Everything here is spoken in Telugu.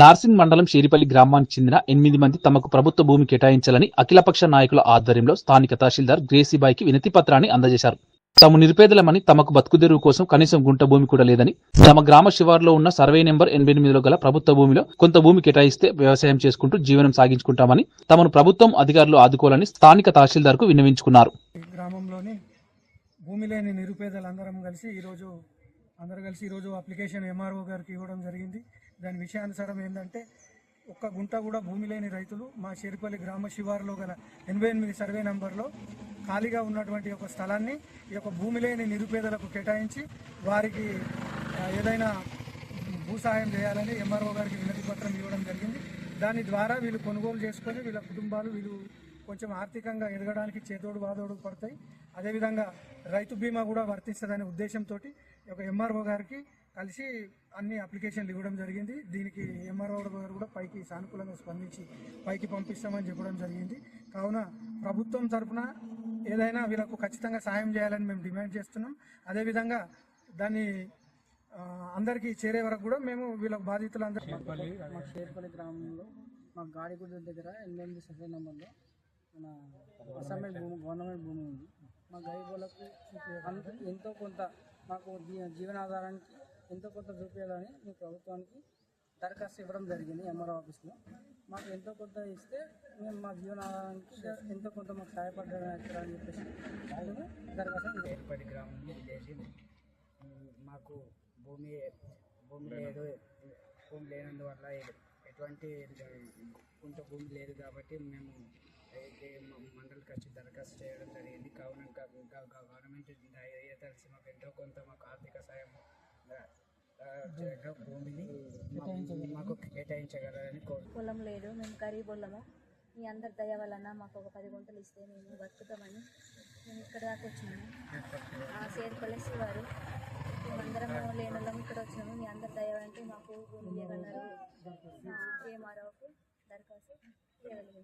నార్సింగ్ మండలం షేరిపల్లి గ్రామానికి చెందిన ఎనిమిది మంది తమకు ప్రభుత్వ భూమి కేటాయించాలని అఖిలపక్ష నాయకుల ఆధ్వర్యంలో స్థానిక తహసీల్దార్ గ్రేసీబాయికి వినతి పత్రాన్ని అందజేశారు. తాము నిరుపేదలమని తమకు బతుకుదెరువు కోసం కనీసం గుంట భూమి కూడా లేదని తమ గ్రామ శివారులో ఉన్న సర్వే నెంబర్ ఎనభై ఎనిమిదిలో గల ప్రభుత్వ భూమిలో కొంత భూమి కేటాయిస్తే వ్యవసాయం చేసుకుంటూ జీవనం సాగించుకుంటామని తమను ప్రభుత్వం అధికారులు ఆదుకోవాలని స్థానిక తహసీల్దార్కు విన్నవించుకున్నారు. గ్రామంలోని భూమి లేని నిరుపేదలందరం కలిసి ఈరోజు అందరూ కలిసి ఈరోజు అప్లికేషన్ ఎంఆర్ఓ గారికి ఇవ్వడం జరిగింది. దాని విషయానుసారం ఏంటంటే ఒక్క గుంట కూడా భూమి లేని రైతులు మా చేరుపల్లి గ్రామ శివారులో గల ఎనభై ఎనిమిది సర్వే నంబర్లో ఖాళీగా ఉన్నటువంటి ఒక స్థలాన్ని ఈ యొక్క భూమి లేని నిరుపేదలకు కేటాయించి వారికి ఏదైనా భూ సాయం చేయాలని ఎంఆర్ఓ గారికి వినతి పత్రం ఇవ్వడం జరిగింది. దాని ద్వారా వీళ్ళు కొనుగోలు చేసుకొని వీళ్ళ కుటుంబాలు వీళ్ళు కొంచెం ఆర్థికంగా ఎదగడానికి చేదోడు వాదోడు పడతాయి. అదేవిధంగా రైతు బీమా కూడా వర్తిస్తుందనే ఉద్దేశంతో ఒక ఎంఆర్ఓ గారికి కలిసి అన్ని అప్లికేషన్లు ఇవ్వడం జరిగింది. దీనికి ఎంఆర్ఓ గారు కూడా పైకి సానుకూలంగా స్పందించి పైకి పంపిస్తామని చెప్పడం జరిగింది. కావున ప్రభుత్వం తరఫున ఏదైనా వీళ్ళకు ఖచ్చితంగా సాయం చేయాలని మేము డిమాండ్ చేస్తున్నాం. అదేవిధంగా దాన్ని అందరికీ చేరే వరకు కూడా మేము వీళ్ళ మా షేర్పల్లి గ్రామంలో మా గాడిగుడ్డ దగ్గర ఎనిమిది సర్వే నెంబర్లో మన అసైన్మెంట్ భూమి గవర్నమెంట్ భూమి ఉంది. మా గరీబులకు ఎంతో కొంత మాకు జీవనాధారానికి ఎంతో కొంత చూపించాలని మీ ప్రభుత్వానికి దరఖాస్తు ఇవ్వడం జరిగింది ఎంఆర్ఓ ఆఫీస్లో. మాకు ఎంతో కొంత ఇస్తే మేము మా జీవనాధారానికి ఎంతో కొంత మాకు సహాయపడ్డారని అని చెప్పేసి దరఖాస్తు ఏర్పడి గ్రామం విలేజ్ మాకు భూమి భూమి లేదు భూమి లేనందువల్ల ఎటువంటి కొంత భూమి లేదు కాబట్టి మేము మండలికి వచ్చి దరఖాస్తు గ- గవర్నమెంట్ దయతలిసి మాకు ఎంతో కొంత మాకు ఆర్థిక సాయం భూమిని మా- మాకు కేటాయించగలరని కోరు. పొలం లేదు మేము గరీబుల్లము మీ అందరి దయ వలన మాకు ఒక పది గుంటలు ఇస్తే మేము బతుకుతామని మేము ఇక్కడ దాకా వచ్చినాము. ఆ సేర్పల్లేసి వారు మేమందరం లేని వాళ్ళం ఇక్కడ వచ్చినాము. మీ అందరి దయ అంటే మాకు భూమి ఇవ్వగలరు ఏమారోకు దరఖాస్తు ఇవ్వగలిగింది